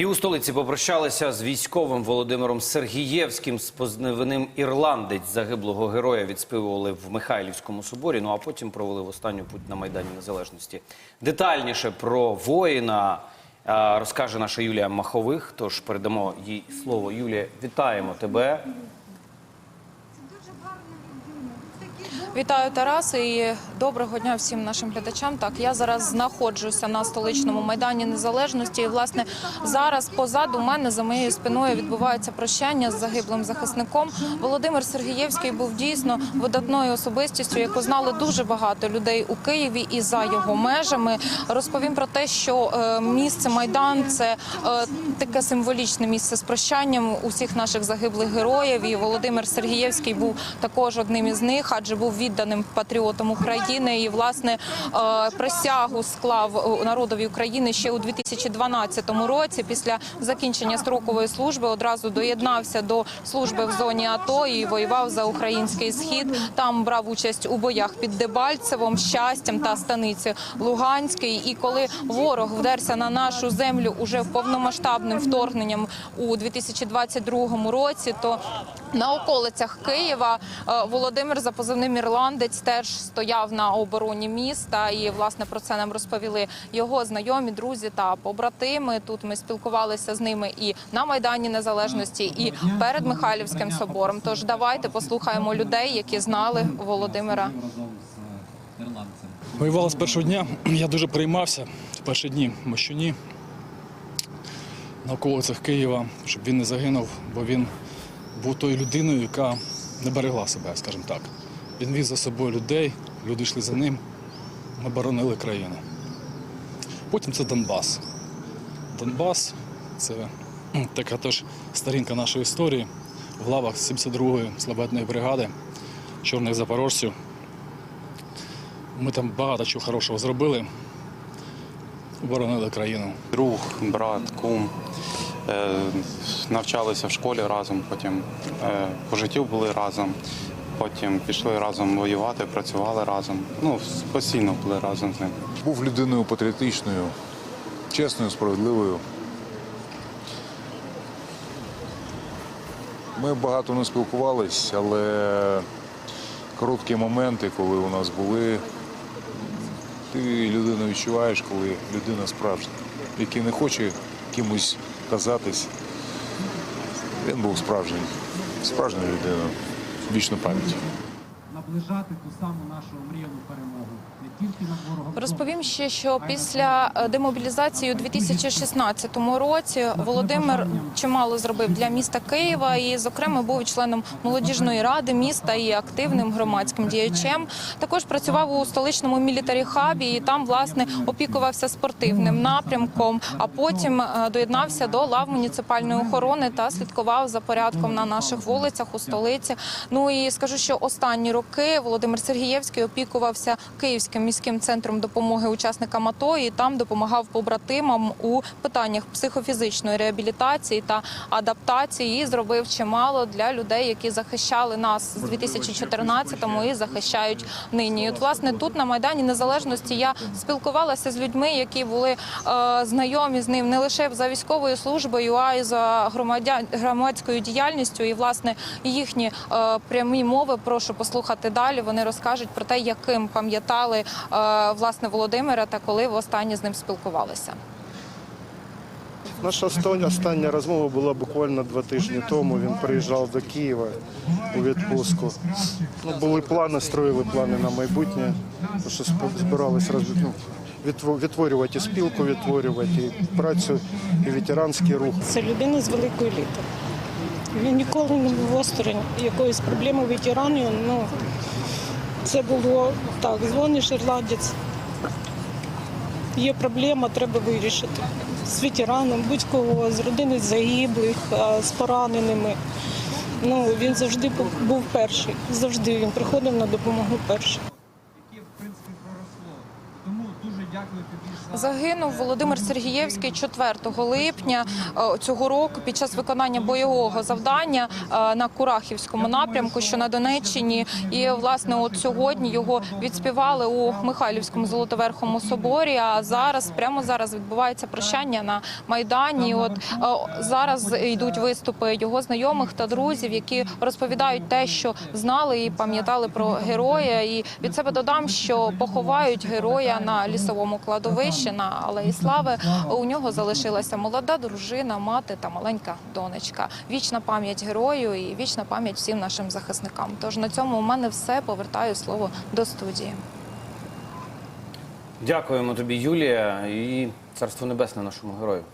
І у столиці попрощалися з військовим Володимиром Сергієвським. з Спозневиним ірландець загиблого героя відспівували в Михайлівському соборі. Ну а потім провели в останню путь на Майдані Незалежності. Детальніше про воїна розкаже наша Юлія Махових. Тож передамо їй слово. Юлія, вітаємо тебе. Вітаю Тарас і доброго дня всім нашим глядачам. Так, я зараз знаходжуся на столичному майдані Незалежності. І власне зараз позаду мене за моєю спиною відбувається прощання з загиблим захисником. Володимир Сергієвський був дійсно видатною особистістю, яку знали дуже багато людей у Києві і за його межами. Розповім про те, що е, місце майдан це е, таке символічне місце з прощанням усіх наших загиблих героїв. І Володимир Сергієвський був також одним із них, адже був відданим патріотом України і власне е, присягу склав е, народові України ще у 2012 році. Після закінчення строкової служби одразу доєднався до служби в зоні АТО і воював за український схід. Там брав участь у боях під Дебальцевом, щастям та станиці Луганській. І коли ворог вдерся на нашу землю уже повномасштабним вторгненням у 2022 році, то на околицях Києва е, Володимир за позивним ірландець теж стояв на обороні міста, і власне про це нам розповіли його знайомі, друзі та побратими. Тут ми спілкувалися з ними і на майдані Незалежності, і перед Михайлівським собором. Тож давайте послухаємо людей, які знали Володимира. Воювала з першого дня. Я дуже переймався в перші дні мощуні на околицях Києва, щоб він не загинув, бо він був тою людиною, яка не берегла себе, скажімо так. Він віз за собою людей, люди йшли за ним, ми боронили країну. Потім це Донбас. Донбас це така теж сторінка нашої історії в лавах 72-ї славетної бригади чорних запорожців. Ми там багато чого хорошого зробили, оборонили країну. Друг, брат, кум. Е, навчалися в школі разом, потім е, по життю були разом, потім пішли разом воювати, працювали разом. Ну, постійно були разом з ним. Був людиною патріотичною, чесною, справедливою. Ми багато не спілкувались, але короткі моменти, коли у нас були, ти людину відчуваєш, коли людина справжня, який не хоче кимось казатись. Він був справжній, справжня людина, вічну пам'ять. Наближати ту саму нашу мріяну перемогу Розповім ще, що після е, демобілізації у 2016 році Володимир чимало зробив для міста Києва і, зокрема, був членом молодіжної ради міста і активним громадським діячем. Також працював у столичному мілітарі хабі і там власне опікувався спортивним напрямком. А потім е, доєднався до лав муніципальної охорони та слідкував за порядком на наших вулицях у столиці. Ну і скажу, що останні роки Володимир Сергієвський опікувався Київським міським центром допомоги учасникам АТО і там допомагав побратимам у питаннях психофізичної реабілітації та адаптації. І зробив чимало для людей, які захищали нас з 2014-му і захищають нині. І От власне тут на майдані незалежності я спілкувалася з людьми, які були е, знайомі з ним не лише за військовою службою, а й за громадян громадською діяльністю. І власне їхні е, прямі мови прошу послухати далі. Вони розкажуть про те, яким пам'ятали власне Володимира та коли востаннє з ним спілкувалися. Наша оста- остання розмова була буквально два тижні тому. Він приїжджав до Києва у відпустку. Ну, були плани, строїли плани на майбутнє, тому що роз- ну, відтворювати і спілку, відтворювати і працю, і ветеранський рух. Це людина з великої літери. Він ніколи не був осторонь якоїсь проблеми ветеранів. Ну, це було так, дзвониш ірландець. Є проблема, треба вирішити. З ветераном, будь-кого, з родини загиблих, з пораненими. Ну, він завжди був- перший. Завжди він приходив на допомогу перший. Яке в принципі проросло. Тому дуже дякую тобі Загинув Володимир Сергієвський 4 липня е, цього року під час виконання бойового завдання е, на Курахівському напрямку, що на Донеччині. І власне, от сьогодні його відспівали у Михайлівському Золотоверхому соборі. А зараз, прямо зараз, відбувається прощання на майдані. От е, зараз йдуть виступи його знайомих та друзів, які розповідають те, що знали і пам'ятали про героя. І від себе додам, що поховають героя на лісовому кладовищі на Алеї Слави. У нього залишилася молода дружина, мати та маленька донечка. Вічна пам'ять герою і вічна пам'ять всім нашим захисникам. Тож на цьому у мене все повертаю слово до студії. Дякуємо тобі, Юлія, і царство небесне нашому герою.